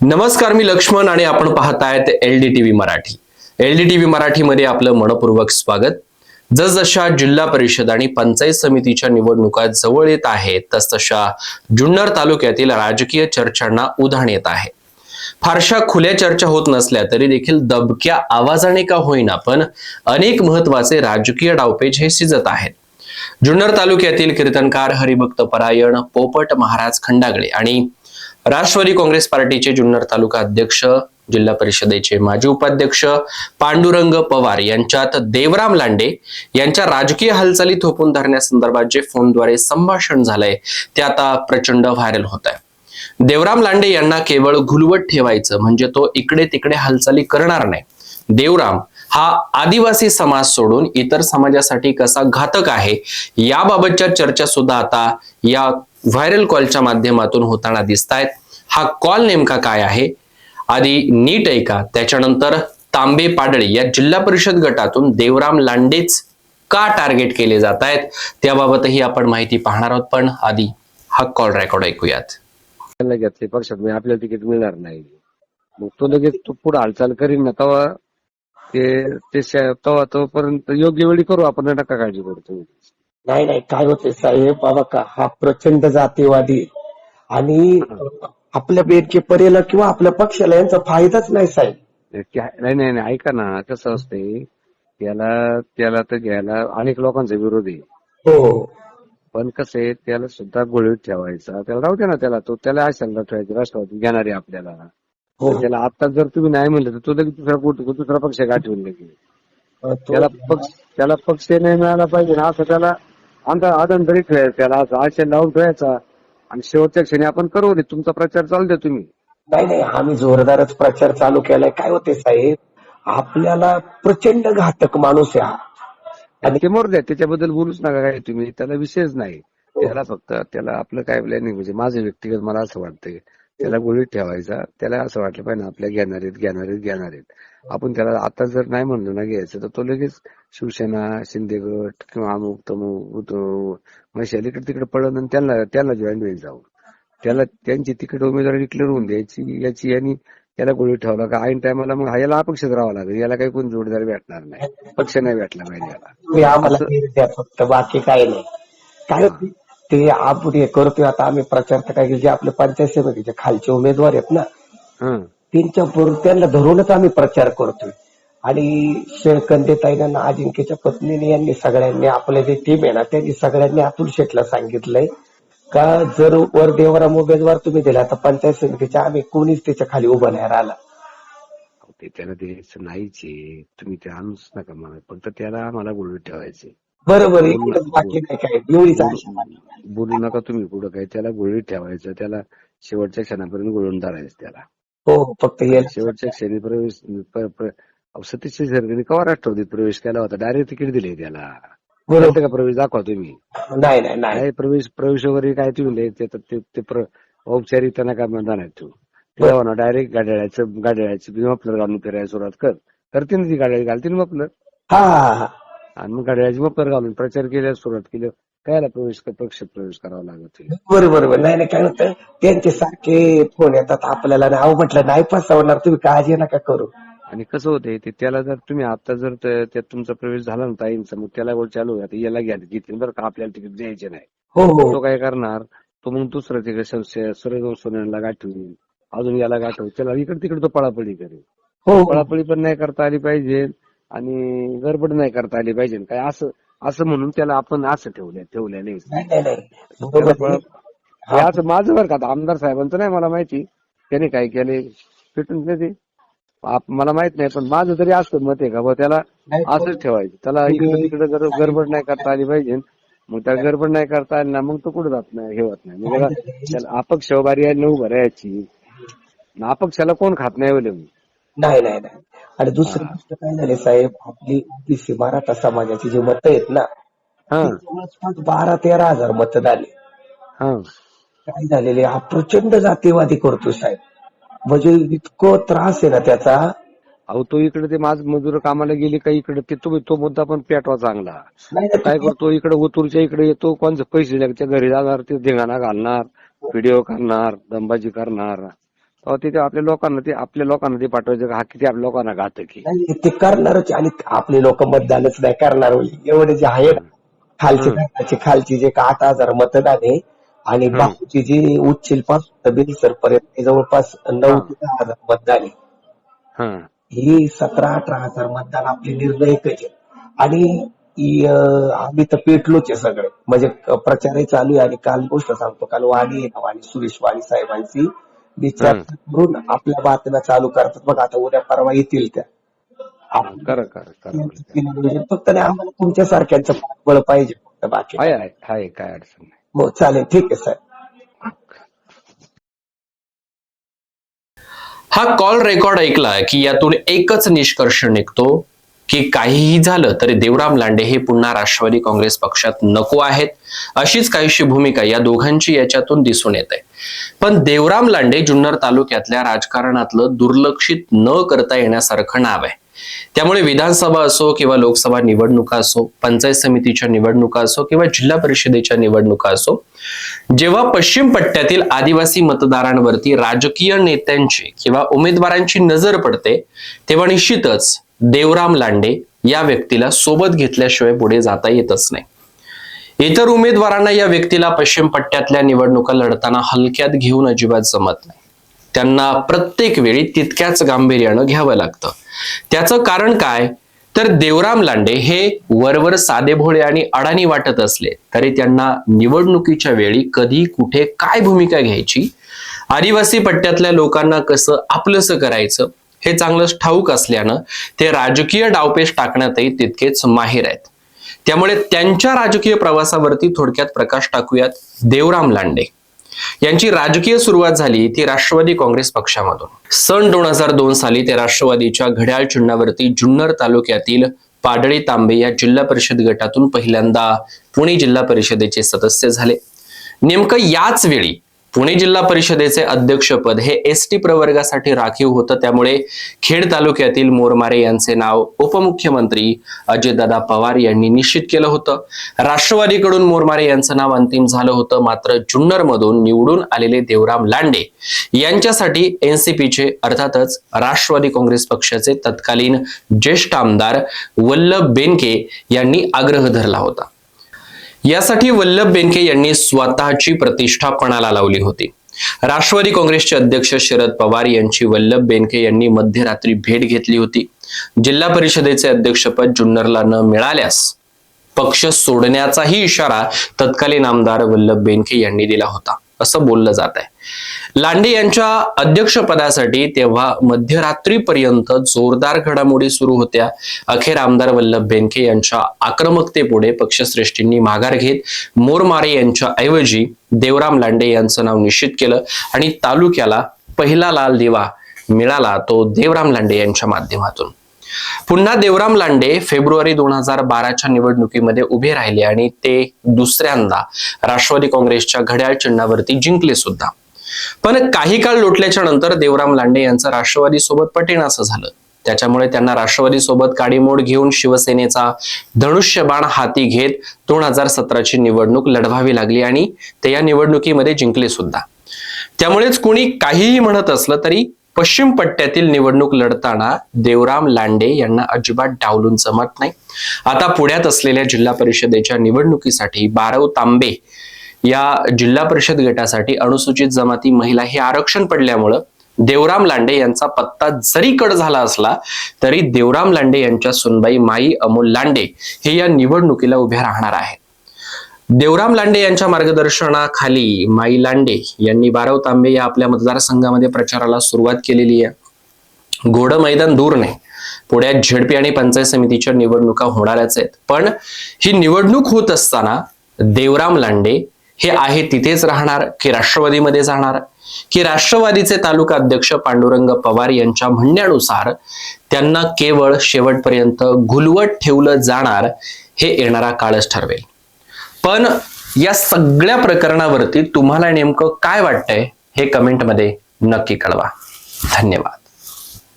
नमस्कार मी लक्ष्मण आणि आपण पाहतायत L D TV Marathi. L D TV मराठीमध्ये आपलं मनपूर्वक स्वागत. जसजशा जिल्हा परिषद आणि पंचायत समितीच्या निवडणुका जवळ येत आहेत तसतशा जुन्नर तालुक्यातील राजकीय चर्चांना उधाण येत आहे. फारशा खुल्या चर्चा होत नसल्या तरी देखील दबक्या आवाजाने का होईना पण अनेक महत्त्वाचे राजकीय डावपेच हे सिजत आहेत. जुन्नर तालुक्यातील कीर्तनकार हरिभक्त परायण पोपट महाराज खंडागळे आणि राष्ट्रवादी काँग्रेस पार्टीचे जुन्नर तालुका अध्यक्ष जिल्हा परिषदेचे माजी उपाध्यक्ष पांडुरंग पवार यांच्यात देवराम लांडे यांच्या राजकीय हालचाली थोपून धरण्यासंदर्भात जे फोनद्वारे संभाषण झालंय ते आता प्रचंड व्हायरल होत आहे देवराम लांडे यांना केवळ घुलवत ठेवायचं म्हणजे तो इकडे तिकडे हालचाली करणार नाही. देवराम हा आदिवासी समाज सोडून इतर समाजासाठी कसा घातक आहे याबाबतच्या चर्चा सुद्धा आता या व्हायरल कॉलच्या माध्यमातून होताना दिसत आहेत हा कॉल नेमका काय आहे? आधी नीट ऐका. त्याच्यानंतर तांबे पाडळी या जिल्हा परिषद गटातून देवराम लांडेच का टार्गेट केले जात आहेत त्याबाबतही आपण माहिती पाहणार आहोत. पण आधी हा कॉल रेकॉर्ड ऐकूयात. लगेच घेतले पक्षात आपल्याला तिकीट मिळणार नाही. मग तो लगेच तो पुढे हालचाल करीन ना तेव्हा ते ते तेव्हा तोपर्यंत योग्य वेळी करू आपण नका काळजी करू तुम्ही. नाही नाही काय होते साहेब बाबा का हा प्रचंड जातीवादी आणि आपल्या बेडके परेला किंवा आपल्या पक्षाला यांचा फायदाच नाही साहेब. नाही नाही नाही ऐका ना कसं असते त्याला त्याला तर घ्यायला अनेक लोकांचा विरोध आहे. हो पण कसं आहे त्याला सुद्धा गोळीत ठेवायचा त्याला राहू दे ना त्याला तो त्याला आशाला ठेवायचं राष्ट्रवादी घेणार आपल्याला. हो त्याला आता जर तुम्ही नाही म्हणलं तर तो लगेच दुसरा कुठ- दुसरा पक्ष गाठवून लगेच त्याला पक्ष त्याला पक्ष नाही मिळाला पाहिजे ना असं त्याला आमचा आदन तरी ठेवायचं त्याला असं आशा लावून ठेवायचा. आणि शेवटच्या क्षणी आपण करू दे तुमचा प्रचार चालू द्या तुम्ही. नाही नाही आम्ही जोरदारच प्रचार चालू केलाय. काय होते साहेब? आपल्याला प्रचंड घातक माणूस आहे हा. आणि ते मोर द्या त्याच्याबद्दल बोलूच नका काय तुम्ही. त्याला विषयच नाही. त्याला फक्त त्याला आपलं काय प्लॅनिंग म्हणजे माझं व्यक्तिगत मला असं वाटतंय. त्याला गोळीत ठेवायचा. त्याला असं वाटलं पाहिजे ना, आपल्या घेणार आहेत घेणार आहेत घेणार आहेत. आपण त्याला आता जर नाही म्हणलो ना घ्यायचं तर तो लगेच शिवसेना शिंदे गट किंवा अमुक तमुक मशाल इकडे तिकडे पडलं आणि त्यांना त्यांना जॉईन होईल जाऊन. त्याला त्यांची तिकीट उमेदवारी डिक्लेअर होऊन द्यायची याची यांनी याला गोळी ठेवला का? ऐन टायमाला मग हा याला अपेक्षित राहावं लागेल. याला काही कोण जोडदार भेटणार नाही. पक्ष नाही भेटला पाहिजे याला. फक्त बाकी काय नाही ते आपण हे करतोय. आता आम्ही प्रचार तर काय जे आपले पंचायत समितीचे खालचे उमेदवार आहेत ना त्यांच्या त्यांना धरूनच आम्ही प्रचार करतोय. आणि शेळकंदेताईनं अजिंक्यच्या पत्नीने यांनी सगळ्यांनी आपले जे टीम आहे ना त्यांनी सगळ्यांनी अतुल शेठला सांगितलंय का जर वर देवराम उमेदवार तुम्ही दिला तर पंचायत समितीच्या आम्ही कोणीच त्याच्याखाली उभं नाही राहिला. ते त्याला द्यायचं नाहीच आहे. तुम्ही ते आणूच नका मला. फक्त त्याला आम्हाला गोळीत ठेवायचे बरोबर एवढंच बाकी नाही काय एवढीच आशा माझी. बोलू नका तुम्ही कुठं काय त्याला गोळीत ठेवायचं त्याला शेवटच्या क्षणापर्यंत गोळून धरायचं त्याला. हो हो, फक्त हे शेवटच्या क्षणी प्रवेश अहो, सतीश शिरसाट कवा राष्ट्रवादीत प्रवेश केला होता? डायरेक्ट तिकीट दिले त्याला. बरोबर. कळतं का प्रवेश? दाखवा तुम्ही. नाही नाही नाही. काय प्रवेश प्रवेश वगैरे काय तुम्ही ते- ते ते प्र- औपचारिकता नका म्हणता नाही तू? तेव्हा ना डायरेक्ट गाड्याचं गाड्याचं मफलर घालून फिरायला सुरुवात कर. करते ना ती गाड्या घालते ना मफलर हा हा हा. आणि मग गाड्याची मफलर घालून प्रचार केल्यास सुरुवात केली. कायला प्रवेश पक्ष प्रवेश करावा लागत? बरोबर बरोबर नाही नाही काय होतं? त्यांचे सारखे फोन येतात आपल्याला नाही अहो म्हटलं नाही फसवणार तुम्ही काळजी नका करू. आणि कसं होतंय ते त्याला जर तुम्ही आता जर ते- त्यात तुमचा प्रवेश झाला ना ताईंचा मग त्याला बोल चालू आता याला घ्या घेतली बरं का आपल्याला तिकीट द्यायचे नाही. हो तो हो काय करणार? तो मग दुसरं तिकडे सूर्यगाव सोन्याला गाठवी अजून याला गाठव त्याला इकडे तिकडे तो पळापळी करेल. हो. पळापळी पण नाही करता आली पाहिजे. आणि गडबड नाही करता आली पाहिजे. काय असं असं म्हणून त्याला आपण असं ठेवलंय ठेवलंय नाही. असं माझं बरं का आमदार साहेबांचं नाही मला माहिती. त्याने काय केले? फिटून ते मला माहीत नाही पण माझं तरी असं मत आहे का त्याला असंच ठेवायचं. त्याला इकडे तिकडे जर गडबड नाही करता आली पाहिजे. मग त्याला गडबड नाही करता आली ना मग तो कुठे जात नाही हे होत नाही. मग त्याला अपक्ष उभारी आहे राहायची. आणि अपक्षाला कोण खात नाही नाही नाही नाही. आणि दुसरी गोष्ट काय झाली साहेब आपली ओबीसी मराठा समाजाची जी मतं आहेत ना हा. ती जवळपास बारा तेरा हजार मतं झाली. हा. काय झालेले हा प्रचंड जातीवादी करतो साहेब. म्हणजे इतकं त्रास आहे ना त्याचा. अहो तो इकडे ते माझ मजूर कामाला गेली का इकडे ते तो तो मुद्दा पण पेटवा चांगला. काय करतो इकडे ओतूरच्या इकडे येतो कोणचे पैसे घरी जाणार ते धिंगाणा घालणार व्हिडिओ करणार दंबाजी करणार. अहो तिथे आपल्या लोकांना ते आपल्या लोकांना ते पाठवायचं का? हा किती आपल्या लोकांना घातक आहे. नाही ते करणारच आणि आपले लोक मतदानच नाही करणार एवढे जे आहे ना, खालचे खालचे खालची जे का आठ हजार मतदान आहे आणि. बाकीची जी उच्चील पासून बिलसर पर्यंत जवळपास नऊ ते दहा हजार मतदान आहे. हा. सतरा अठरा हजार मतदान आपले निर्णय एकच आहे. आणि आम्ही तर पेटलोच आहे सगळे. म्हणजे प्रचारही चालू आहे आणि काल गोष्ट सांगतो काल वाणी आहे ना वाणी सुरेश वाणी साहेबांची. विचार करून आपल्या बातम्या चालू करतात. बघ आता उद्या परवा येतील त्या. आप- करा करा करा म्हणजे फक्त नाही आम्हाला तुमच्या सारख्यांचं पाठबळ पाहिजे फक्त बाकी. काय अडचण नाही. हो चालेल. ठीक आहे साहेब. हा कॉल रेकॉर्ड ऐकला की यातून एकच निष्कर्ष निघतो की काहीही झालं तरी देवराम लांडे हे पुन्हा राष्ट्रवादी काँग्रेस पक्षात नको आहेत. अशीच काहीशी भूमिका या दोघांची याच्यातून दिसून येते. पण देवराम लांडे जुन्नर तालुक्यातल्या राजकारणातलं दुर्लक्षित न करता येण्यासारखं नाव आहे. त्यामुळे विधानसभा असो किंवा लोकसभा निवडणुका असो पंचायत समितीच्या निवडणुका असो किंवा जिल्हा परिषदेच्या निवडणुका असो जेव्हा पश्चिम पट्ट्यातील आदिवासी मतदारांवरती राजकीय नेत्यांची किंवा उमेदवारांची नजर पडते तेव्हा निश्चितच देवराम लांडे या व्यक्तीला सोबत घेतल्याशिवाय पुढे जाता येतच नाही. इतर उमेदवारांना या व्यक्तीला पश्चिम पट्ट्यातल्या निवडणुका लढताना हलक्यात घेऊन अजिबात जमत नाही. त्यांना प्रत्येक वेळी तितक्याच गांभीर्यानं घ्यावं लागतं. त्याचं कारण काय? तर देवराम लांडे हे वरवर साधेभोळे आणि अडाणी वाटत असले तरी त्यांना निवडणुकीच्या वेळी कधी कुठे काय भूमिका घ्यायची? आदिवासी पट्ट्यातल्या लोकांना कसं आपलंसं करायचं? हे चांगलंच ठाऊक असल्यानं ते राजकीय डावपेच टाकण्यातही तितकेच माहीर आहेत. त्यामुळे त्यांच्या राजकीय प्रवासावरती थोडक्यात प्रकाश टाकूयात देवराम लांडे. यांची राजकीय सुरुवात झाली ती राष्ट्रवादी काँग्रेस पक्षामधून. सन दोन हजार दोन साली ते राष्ट्रवादीच्या घड्याळ चिन्हावरती जुन्नर तालुक्यातील पाडळी तांबे या जिल्हा परिषद गटातून पहिल्यांदा पुणे जिल्हा परिषदेचे सदस्य झाले. नेमकं याच वेळी पुणे जिल्हा परिषदेचे अध्यक्षपद हे एस टी प्रवर्गासाठी राखीव होतं. त्यामुळे खेड तालुक्यातील मोरमारे यांचे नाव उपमुख्यमंत्री अजितदादा पवार यांनी निश्चित केलं होतं. राष्ट्रवादीकडून मोरमारे यांचं नाव अंतिम झालं होतं. मात्र जुन्नरमधून निवडून आलेले देवराम लांडे यांच्यासाठी एनसीपीचे अर्थातच राष्ट्रवादी काँग्रेस पक्षाचे तत्कालीन ज्येष्ठ आमदार वल्लभ बेनके यांनी आग्रह धरला होता. यासाठी वल्लभ बेनके यांनी स्वतःची प्रतिष्ठा पणाला लावली होती. राष्ट्रवादी काँग्रेसचे अध्यक्ष शरद पवार यांची वल्लभ बेनके यांनी मध्यरात्री भेट घेतली होती. जिल्हा परिषदेचे अध्यक्षपद जुन्नरला न मिळाल्यास पक्ष सोडण्याचाही इशारा तत्कालीन आमदार वल्लभ बेनके यांनी दिला होता. असं बोललं जात आहे. लांडे यांच्या अध्यक्षपदासाठी तेव्हा मध्यरात्रीपर्यंत जोरदार घडामोडी सुरू होत्या. अखेर आमदार वल्लभ बेनके यांच्या आक्रमकतेपुढे पक्षश्रेष्ठींनी माघार घेत मोरमारे यांच्या ऐवजी देवराम लांडे यांचं नाव निश्चित केलं आणि तालुक्याला पहिला लाल दिवा मिळाला तो देवराम लांडे यांच्या माध्यमातून. पुन्हा देवराम लांडे फेब्रुवारी दोन हजार बाराच्या निवडणुकीमध्ये उभे राहिले आणि ते दुसऱ्यांदा राष्ट्रवादी काँग्रेसच्या घड्याळ चिन्हावरती जिंकले सुद्धा. पण काही काळ लोटल्याच्या नंतर देवराम लांडे यांचं राष्ट्रवादी सोबत पटेनासं झालं. त्याच्यामुळे त्यांना राष्ट्रवादी सोबत काडीमोड घेऊन शिवसेनेचा धनुष्यबाण हाती घेत दोन हजार सतराची निवडणूक लढवावी लागली आणि ते या निवडणुकीमध्ये जिंकले सुद्धा. त्यामुळेच कुणी काहीही म्हणत असलं तरी पश्चिम पट्ट्यातील निवडणूक लढताना देवराम लांडे यांना अजिबात डावलून जमत नाही. आता पुण्यात असलेल्या जिल्हा परिषदेच्या निवडणुकीसाठी बारव तांबे या जिल्हा परिषद गटासाठी अनुसूचित जमाती महिला हे आरक्षण पडल्यामुळं देवराम लांडे यांचा पत्ता जरी कड झाला असला तरी देवराम लांडे यांच्या सुनबाई माई अमोल लांडे हे या निवडणुकीला उभ्या राहणार आहेत. देवराम लांडे यांच्या मार्गदर्शनाखाली माई लांडे यांनी बारव तांबे या आपल्या मतदारसंघामध्ये प्रचाराला सुरुवात केलेली आहे. घोडं मैदान दूर नाही. पुण्यात झेडपी आणि पंचायत समितीच्या निवडणुका होणारच आहेत. पण ही निवडणूक होत असताना देवराम लांडे हे आहे तिथेच राहणार की राष्ट्रवादीमध्ये जाणार? की राष्ट्रवादीचे तालुका अध्यक्ष पांडुरंग पवार यांच्या म्हणण्यानुसार त्यांना केवळ शेवटपर्यंत घुलवत ठेवलं जाणार हे येणारा काळच ठरवेल. पण या सगळ्या प्रकरणावरती तुम्हाला नेमकं काय वाटतंय हे कमेंटमध्ये नक्की कळवा. धन्यवाद.